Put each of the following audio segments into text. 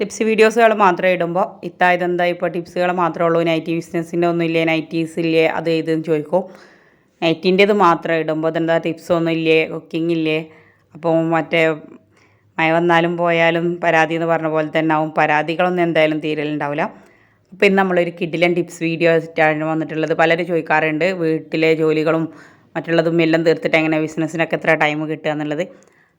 Tips വീഡിയോസുകൾ മാത്രമേ ഇടുമ്പോൾ ഇത്തായത് ഇതെന്താ ഇപ്പോൾ ടിപ്സുകൾ മാത്രമേ ഉള്ളൂ നൈറ്റി ബിസിനസ്സിന്റെ ഒന്നും ഇല്ലേ നൈറ്റീസ് ഇല്ലേ? അത് ഇതെന്ന് ചോദിക്കും. നൈറ്റിന്റേത് മാത്രം ഇടുമ്പോൾ ഇതെന്താ? ടിപ്സ് ഒന്നും ഇല്ലേ കുക്കിംഗ് ഇല്ലേ? അപ്പോൾ മറ്റേ മഴ വന്നാലും പോയാലും പരാതി എന്ന് പറഞ്ഞ പോലെ തന്നെ ആവും. പരാതികളൊന്നും എന്തായാലും തീരലുണ്ടാവില്ല. അപ്പോൾ ഇന്ന് നമ്മളൊരു കിഡിലൻ ടിപ്സ് വീഡിയോ ആയിട്ടാണ് വന്നിട്ടുള്ളത്. പലരും ചോദിക്കാറുണ്ട്. വീട്ടിലെ ജോലികളും മറ്റുള്ളതും എല്ലാം തീർത്തിട്ട് എങ്ങനെ ബിസിനസ്സിനൊക്കെ എത്ര ടൈം കിട്ടുക എന്നുള്ളത്.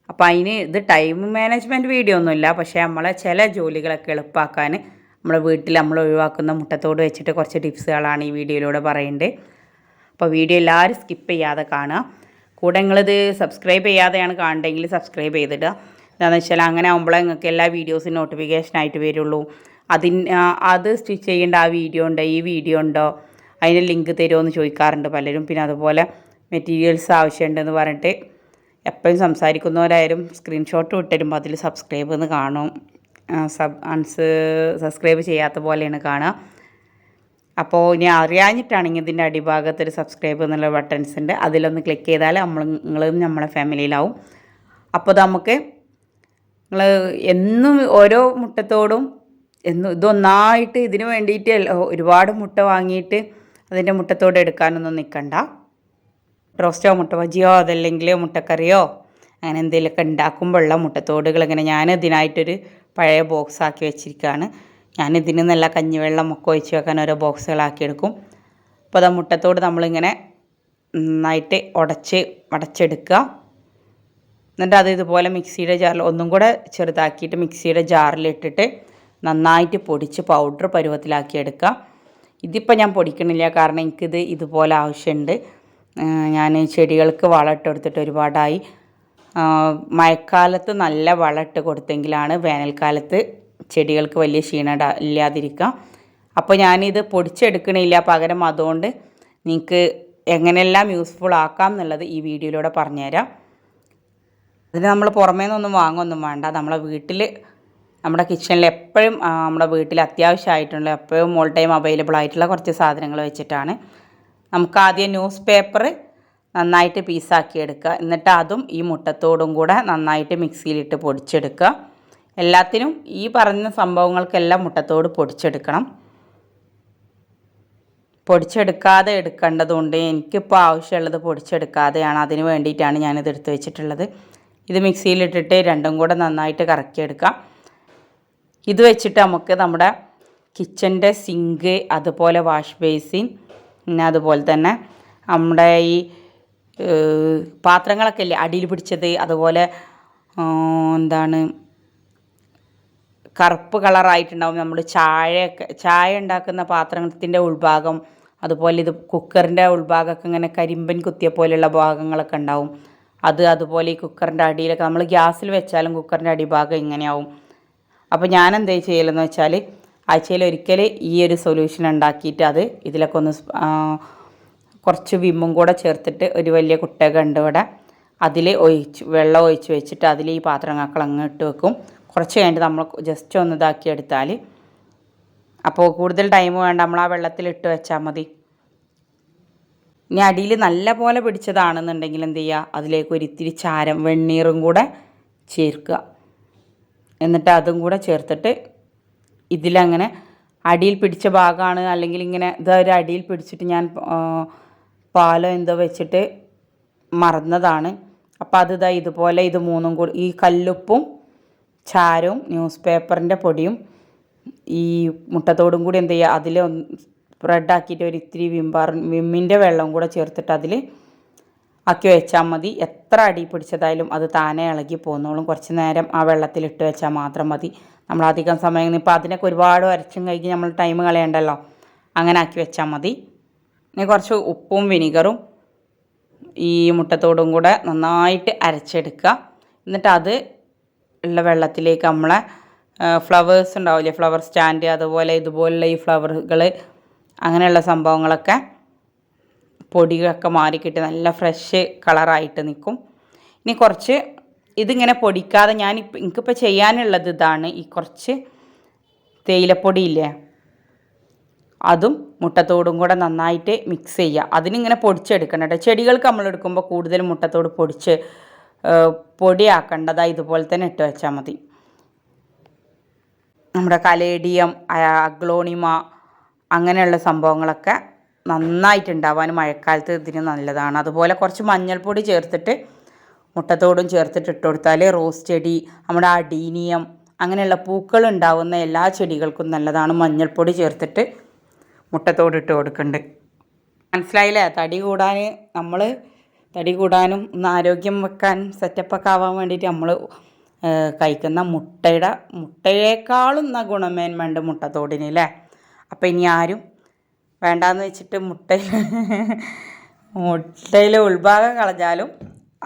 അപ്പോൾ അതിന് ഇത് ടൈം മാനേജ്മെന്റ് വീഡിയോ ഒന്നുമില്ല. പക്ഷേ നമ്മളെ ചില ജോലികളൊക്കെ എളുപ്പമാക്കാൻ നമ്മളെ വീട്ടിൽ നമ്മൾ ഒഴിവാക്കുന്ന മുട്ടത്തോട് വെച്ചിട്ട് കുറച്ച് ടിപ്സുകളാണ് ഈ വീഡിയോയിലൂടെ പറയുന്നത് അപ്പോൾ വീഡിയോ എല്ലാവരും സ്കിപ്പ് ചെയ്യാതെ കാണുക. കൂടെ നിങ്ങളിത് സബ്സ്ക്രൈബ് ചെയ്യാതെയാണ് കാണണ്ടെങ്കിൽ സബ്സ്ക്രൈബ് ചെയ്തിടുക. എന്താണെന്ന് വെച്ചാൽ അങ്ങനെ ആകുമ്പോഴേ നിങ്ങൾക്ക് എല്ലാ വീഡിയോസും നോട്ടിഫിക്കേഷൻ ആയിട്ട് വരുള്ളൂ. അതിന് അത് സ്റ്റിച്ച് ചെയ്യേണ്ട ആ വീഡിയോ ഉണ്ടോ ഈ വീഡിയോ ഉണ്ടോ അതിന് ലിങ്ക് തരുമോ എന്ന് ചോദിക്കാറുണ്ട് പലരും. പിന്നെ അതുപോലെ മെറ്റീരിയൽസ് ആവശ്യമുണ്ടെന്ന് പറഞ്ഞിട്ട് എപ്പോഴും സംസാരിക്കുന്നവരായാലും സ്ക്രീൻഷോട്ട് വിട്ടരുമ്പോൾ അതിൽ സബ്സ്ക്രൈബ് എന്ന് കാണും. സബ് അൺസ് സബ്സ്ക്രൈബ് ചെയ്യാത്ത പോലെയാണ് കാണുക അപ്പോൾ ഇനി അറിയാഞ്ഞിട്ടാണെങ്കിൽ ഇതിന്റെ അടിഭാഗത്ത് ഒരു സബ്സ്ക്രൈബ് എന്നുള്ള ബട്ടൺസ് ഉണ്ട്. അതിലൊന്ന് ക്ലിക്ക് ചെയ്താൽ നമ്മൾ നിങ്ങളും നമ്മളെ ഫാമിലിയിലാവും അപ്പോൾ നമുക്ക് നിങ്ങൾ എന്നും ഓരോ മുട്ടത്തോടും എന്നും ഇതൊന്നായിട്ട് ഇതിന് വേണ്ടിയിട്ട് ഒരുപാട് മുട്ട വാങ്ങിയിട്ട് അതിന്റെ മുട്ടത്തോട് എടുക്കാനൊന്നും നിൽക്കണ്ട റോസ്റ്റോ മുട്ട ബജിയോ അതല്ലെങ്കിൽ മുട്ടക്കറിയോ? അങ്ങനെ എന്തെങ്കിലുമൊക്കെ ഉണ്ടാക്കുമ്പോഴുള്ള മുട്ടത്തോടുകൾ ഇങ്ങനെ ഞാൻ ഇതിനായിട്ടൊരു പഴയ ബോക്സ് ആക്കി വെച്ചിരിക്കുകയാണ്. ഞാൻ ഇതിന് നല്ല കഞ്ഞിവെള്ളം ഒക്കെ ഒഴിച്ച് വെക്കാൻ ഓരോ ബോക്സുകളാക്കി എടുക്കും. അപ്പോൾ അത് മുട്ടത്തോട് നമ്മളിങ്ങനെ നന്നായിട്ട് ഉടച്ച് അടച്ചെടുക്കുക. എന്നിട്ട് അത് ഇതുപോലെ മിക്സിയുടെ ജാറിൽ ഒന്നും കൂടെ ചെറുതാക്കിയിട്ട് മിക്സിയുടെ ജാറിലിട്ടിട്ട് നന്നായിട്ട് പൊടിച്ച് പൗഡർ പരുവത്തിലാക്കി എടുക്കുക. ഇതിപ്പോൾ ഞാൻ പൊടിക്കണില്ല കാരണം എനിക്കിത് ഇതുപോലെ ആവശ്യമുണ്ട്. ഞാൻ ചെടികൾക്ക് വളമിട്ട് കൊടുത്തിട്ട് ഒരുപാടായി. മഴക്കാലത്ത് നല്ല വളമിട്ട് കൊടുത്തെങ്കിലാണ് വേനൽക്കാലത്ത് ചെടികൾക്ക് വലിയ ക്ഷീണം ഇല്ലാതിരിക്കുക. അപ്പോൾ ഞാനിത് പൊടിച്ചെടുക്കണില്ല പകരം അതുകൊണ്ട് നിങ്ങൾക്ക് എങ്ങനെയെല്ലാം യൂസ്ഫുൾ ആക്കാം എന്നുള്ളത് ഈ വീഡിയോയിലൂടെ പറഞ്ഞുതരാം. അതിന് നമ്മൾ പുറമേ നിന്നൊന്നും വാങ്ങൊന്നും വേണ്ട. നമ്മളെ വീട്ടിൽ നമ്മുടെ കിച്ചണിൽ എപ്പോഴും നമ്മുടെ വീട്ടിൽ അത്യാവശ്യമായിട്ടുള്ള എപ്പോഴും ഓൾ ടൈം അവൈലബിൾ ആയിട്ടുള്ള കുറച്ച് സാധനങ്ങൾ വെച്ചിട്ടാണ്. നമുക്ക് ആദ്യം ന്യൂസ് പേപ്പർ നന്നായിട്ട് പീസാക്കി എടുക്കുക എന്നിട്ട് അതും ഈ മുട്ടത്തോടും കൂടെ നന്നായിട്ട് മിക്സിയിലിട്ട് പൊടിച്ചെടുക്കുക. എല്ലാത്തിനും ഈ പറഞ്ഞ സംഭവങ്ങൾക്കെല്ലാം മുട്ടത്തോട് പൊടിച്ചെടുക്കണം. പൊടിച്ചെടുക്കാതെ എടുക്കേണ്ടതുകൊണ്ട് എനിക്കിപ്പോൾ ആവശ്യമുള്ളത് പൊടിച്ചെടുക്കാതെയാണ്. അതിന് വേണ്ടിയിട്ടാണ് ഞാനിത് എടുത്ത് വെച്ചിട്ടുള്ളത്. ഇത് മിക്സിയിലിട്ടിട്ട് രണ്ടും കൂടെ നന്നായിട്ട് കറക്കിയെടുക്കാം. ഇത് വെച്ചിട്ട് നമുക്ക് നമ്മുടെ കിച്ചന്റെ സിങ്ക് അതുപോലെ വാഷ് ബേസിൻ പിന്നെ അതുപോലെ തന്നെ നമ്മുടെ ഈ പാത്രങ്ങളൊക്കെ ഇല്ലേ അടിയിൽ പിടിച്ചത് അതുപോലെ എന്താണ് കറുപ്പ് കളറായിട്ടുണ്ടാവും. നമ്മൾ ചായയൊക്കെ ചായ ഉണ്ടാക്കുന്ന പാത്രത്തിന്റെ ഉൾഭാഗം അതുപോലെ ഇത് കുക്കറിന്റെ ഉൾഭാഗമൊക്കെ ഇങ്ങനെ കരിമ്പൻ കുത്തിയ പോലെയുള്ള ഭാഗങ്ങളൊക്കെ ഉണ്ടാവും. അത് അതുപോലെ ഈ കുക്കറിന്റെ അടിയിലൊക്കെ നമ്മൾ ഗ്യാസിൽ വെച്ചാലും കുക്കറിന്റെ അടിഭാഗം ഇങ്ങനെയാവും. അപ്പോൾ ഞാൻ എന്താ ചെയ്യലെന്ന് വെച്ചാൽ ആഴ്ചയിൽ ഒരിക്കൽ ഈ ഒരു സൊല്യൂഷൻ ഉണ്ടാക്കിയിട്ട് അത് ഇതിലൊക്കെ ഒന്ന് കുറച്ച് വിമ്മും കൂടെ ചേർത്തിട്ട് ഒരു വലിയ കുട്ടക ഉണ്ട് ഇവിടെ. അതിൽ ഒഴിച്ച് വെള്ളം ഒഴിച്ച് വെച്ചിട്ട് അതിൽ ഈ പാത്രങ്ങൾ അങ്ങ് ഇട്ട് വെക്കും. കുറച്ച് കഴിഞ്ഞിട്ട് നമ്മൾ ജസ്റ്റ് ഒന്ന് ഇതാക്കി എടുത്താൽ അപ്പോൾ കൂടുതൽ ടൈം വേണ്ട നമ്മൾ ആ വെള്ളത്തിൽ ഇട്ട് വെച്ചാൽ മതി. ഇനി അടിയിൽ നല്ല പോലെ പിടിച്ചതാണെന്നുണ്ടെങ്കിൽ എന്ത് ചെയ്യുക അതിലേക്ക് ഒരിത്തിരി ചാരം വെണ്ണീറും കൂടെ ചേർക്കുക. എന്നിട്ട് അതും കൂടെ ചേർത്തിട്ട് ഇതിലങ്ങനെ അടിയിൽ പിടിച്ച ഭാഗമാണ് അല്ലെങ്കിൽ ഇങ്ങനെ ഇതൊരു അടിയിൽ പിടിച്ചിട്ട് ഞാൻ പാലോ എന്തോ വെച്ചിട്ട് മറന്നതാണ്. അപ്പോൾ അത് ഇതാ ഇതുപോലെ ഇത് മൂന്നും കൂടി ഈ കല്ലുപ്പും ചാരവും ന്യൂസ് പേപ്പറിന്റെ പൊടിയും ഈ മുട്ടത്തോടും കൂടി എന്ത് ചെയ്യുക അതിൽ സ്പ്രെഡാക്കിയിട്ട് ഒരു ഇത്തിരി വിമ്പാർ വിമ്മിന്റെ വെള്ളം കൂടെ ചേർത്തിട്ട് അതിൽ ആക്കി വെച്ചാൽ മതി. എത്ര അടി പിടിച്ചതായാലും അത് താനെ ഇളകി പോന്നോളും. കുറച്ച് നേരം ആ വെള്ളത്തിലിട്ട് വെച്ചാൽ മാത്രം മതി. നമ്മൾ അധികം സമയം ഇപ്പോൾ അതിനൊക്കെ ഒരുപാട് വരച്ചും കഴിഞ്ഞ് നമ്മൾ ടൈം കളയണ്ടല്ലോ. അങ്ങനെ ആക്കി വെച്ചാൽ മതി. ഇനി കുറച്ച് ഉപ്പും വിനിഗറും ഈ മുട്ടത്തോടും കൂടെ നന്നായിട്ട് അരച്ചെടുക്കുക. എന്നിട്ട് അത് ഉള്ള വെള്ളത്തിലേക്ക് നമ്മളെ ഫ്ലവേഴ്സ് ഉണ്ടാവില്ലേ? ഫ്ലവർ സ്റ്റാൻഡ് അതുപോലെ ഇതുപോലുള്ള ഈ ഫ്ലവറുകൾ അങ്ങനെയുള്ള സംഭവങ്ങളൊക്കെ പൊടികളൊക്കെ മാറിക്കിട്ട് നല്ല ഫ്രഷ് കളറായിട്ട് നിൽക്കും ഇനി കുറച്ച് ഇതിങ്ങനെ പൊടിക്കാതെ ഞാൻ എനിക്കിപ്പോൾ ചെയ്യാനുള്ളത് ഇതാണ്. ഈ കുറച്ച് തേയിലപ്പൊടിയില്ലേ? അതും മുട്ടത്തോടും കൂടെ നന്നായിട്ട് മിക്സ് ചെയ്യുക അതിനിങ്ങനെ പൊടിച്ചെടുക്കണം കേട്ടോ ചെടികൾക്ക് നമ്മൾ എടുക്കുമ്പോൾ കൂടുതൽ മുട്ടത്തോട് പൊടിച്ച് പൊടിയാക്കേണ്ടതായി ഇതുപോലെ തന്നെ ഇട്ട് വെച്ചാൽ മതി. നമ്മുടെ കലേഡിയം അഗ്ലോണിമ അങ്ങനെയുള്ള സംഭവങ്ങളൊക്കെ നന്നായിട്ടുണ്ടാവാൻ മഴക്കാലത്ത് ഇതിന് നല്ലതാണ്. അതുപോലെ കുറച്ച് മഞ്ഞൾപ്പൊടി ചേർത്തിട്ട് മുട്ടത്തോടും ചേർത്തിട്ട് ഇട്ട് കൊടുത്താൽ റോസ് ചെടി നമ്മുടെ അടീനിയം അങ്ങനെയുള്ള പൂക്കൾ ഉണ്ടാവുന്ന എല്ലാ ചെടികൾക്കും നല്ലതാണ്. മഞ്ഞൾപ്പൊടി ചേർത്തിട്ട് മുട്ടത്തോട് ഇട്ട് കൊടുക്കുന്നുണ്ട് മനസ്സിലായില്ലേ? തടി കൂടാൻ നമ്മൾ തടി കൂടാനും ഒന്ന് ആരോഗ്യം വെക്കാൻ സെറ്റപ്പൊക്കെ ആവാൻ വേണ്ടിയിട്ട് നമ്മൾ കഴിക്കുന്ന മുട്ടയുടെ മുട്ടയേക്കാളും ഗുണമേന്മ ഗുണമേന്മയുണ്ട് മുട്ടത്തോടിന് അല്ലേ? അപ്പം ഇനി ആരും വേണ്ടാന്ന് വെച്ചിട്ട് മുട്ടയിൽ മുട്ടയിലെ ഉൾഭാഗം കളഞ്ഞാലും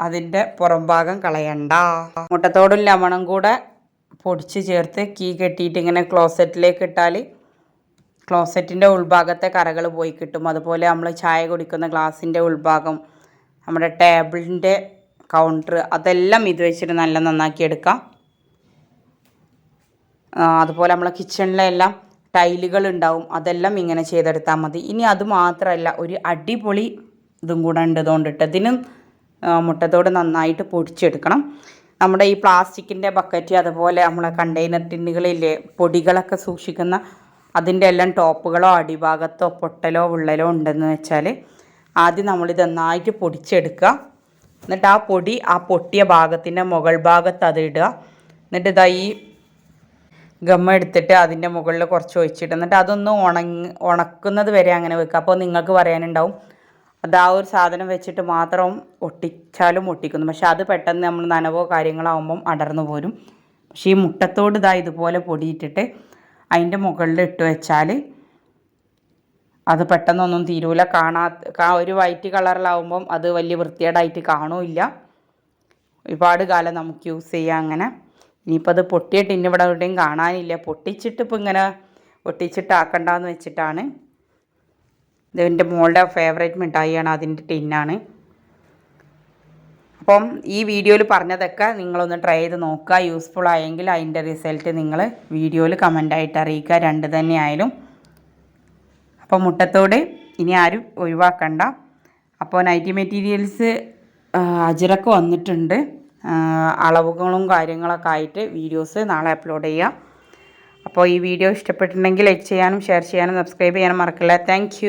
അതിന്റെ പുറം ഭാഗം കളയണ്ട. മുട്ടത്തോടും ലവണം കൂടെ പൊടിച്ച് ചേർത്ത് കീ കെട്ടിയിട്ട് ഇങ്ങനെ ക്ലോസറ്റിലേക്ക് ഇട്ടാൽ ക്ലോസറ്റിന്റെ ഉൾഭാഗത്തെ കറകൾ പോയി കിട്ടും. അതുപോലെ നമ്മൾ ചായ കുടിക്കുന്ന ഗ്ലാസിന്റെ ഉൾഭാഗം നമ്മുടെ ടേബിളിന്റെ കൗണ്ടർ അതെല്ലാം ഇത് വെച്ചിട്ട് നല്ല നന്നാക്കി എടുക്കാം. അതുപോലെ നമ്മളെ കിച്ചണിലെ എല്ലാം ടൈലുകൾ ഉണ്ടാവും അതെല്ലാം ഇങ്ങനെ ചെയ്തെടുത്താൽ മതി. ഇനി അത് മാത്രമല്ല ഒരു അടിപൊളി ഇതും കൂടെ ഉണ്ട് ഇതുകൊണ്ടിട്ട്. ഇതിനും മുട്ടത്തോട് നന്നായിട്ട് പൊടിച്ചെടുക്കണം. നമ്മുടെ ഈ പ്ലാസ്റ്റിക്കിന്റെ ബക്കറ്റ് അതുപോലെ നമ്മളെ കണ്ടെയ്നർ ടിന്നുകളില്ലേ പൊടികളൊക്കെ സൂക്ഷിക്കുന്ന അതിന്റെ എല്ലാം ടോപ്പുകളോ അടിഭാഗത്തോ പൊട്ടലോ വിള്ളലോ ഉണ്ടെന്ന് വെച്ചാൽ ആദ്യം നമ്മളിത് നന്നായിട്ട് പൊടിച്ചെടുക്കുക. എന്നിട്ട് ആ പൊടി ആ പൊട്ടിയ ഭാഗത്തിന്റെ മുകൾ ഭാഗത്ത് അത് ഇടുക. എന്നിട്ട് ഇതാ ഈ ഗമ്മ എടുത്തിട്ട് അതിന്റെ മുകളിൽ കുറച്ച് ഒഴിച്ചിട്ട് എന്നിട്ട് അതൊന്ന് ഉണങ്ങി ഉണക്കുന്നത് വരെ അങ്ങനെ വെക്കുക. അപ്പോൾ നിങ്ങൾക്ക് പറയാനുണ്ടാവും അത് ആ ഒരു സാധനം വെച്ചിട്ട് മാത്രം ഒട്ടിച്ചാലും ഒട്ടിക്കുന്നു. പക്ഷെ അത് പെട്ടെന്ന് നമ്മൾ നനവോ കാര്യങ്ങളാവുമ്പം അടർന്നു പോരും. പക്ഷേ ഈ മുട്ടത്തോട് ഇതാ ഇതുപോലെ പൊടിയിട്ടിട്ട് അതിന്റെ മുകളിൽ ഇട്ട് വെച്ചാൽ അത് പെട്ടെന്നൊന്നും തീരൂല. കാണാത്ത ഒരു വൈറ്റ് കളറിലാവുമ്പം അത് വലിയ വൃത്തികേടായിട്ട് കാണൂല്ല ഒരുപാട് കാലം നമുക്ക് യൂസ് ചെയ്യാം അങ്ങനെ. ഇനിയിപ്പോൾ അത് പൊട്ടിയിട്ട് ഇന്നിവിടെ എവിടെയും കാണാനില്ല. പൊട്ടിച്ചിട്ട് ഇപ്പോൾ ഇങ്ങനെ ഒട്ടിച്ചിട്ട് വെച്ചിട്ടാണ്. വെച്ചിട്ടാണ് എന്റെ മോളുടെ ഫേവറേറ്റ് മിഠായിയാണ് അതിന്റെ ടിന്നാണ് അപ്പം ഈ വീഡിയോയിൽ പറഞ്ഞതൊക്കെ നിങ്ങളൊന്ന് ട്രൈ ചെയ്ത് നോക്കുക. യൂസ്ഫുൾ ആയെങ്കിൽ അതിന്റെ റിസൾട്ട് നിങ്ങൾ വീഡിയോയിൽ കമന്റായിട്ട് അറിയിക്കുക. രണ്ട് തന്നെ ആയാലും. അപ്പോൾ മുട്ടത്തോട് ഇനി ആരും ഒഴിവാക്കണ്ട. അപ്പോൾ നൈറ്റി മെറ്റീരിയൽസ് അജിറക്ക് വന്നിട്ടുണ്ട്. അളവുകളും കാര്യങ്ങളൊക്കെ ആയിട്ട് വീഡിയോസ് നാളെ അപ്ലോഡ് ചെയ്യാം. അപ്പോൾ ഈ വീഡിയോ ഇഷ്ടപ്പെട്ടിട്ടുണ്ടെങ്കിൽ ലൈക്ക് ചെയ്യാനും ഷെയർ ചെയ്യാനും സബ്സ്ക്രൈബ് ചെയ്യാനും മറക്കില്ല. താങ്ക്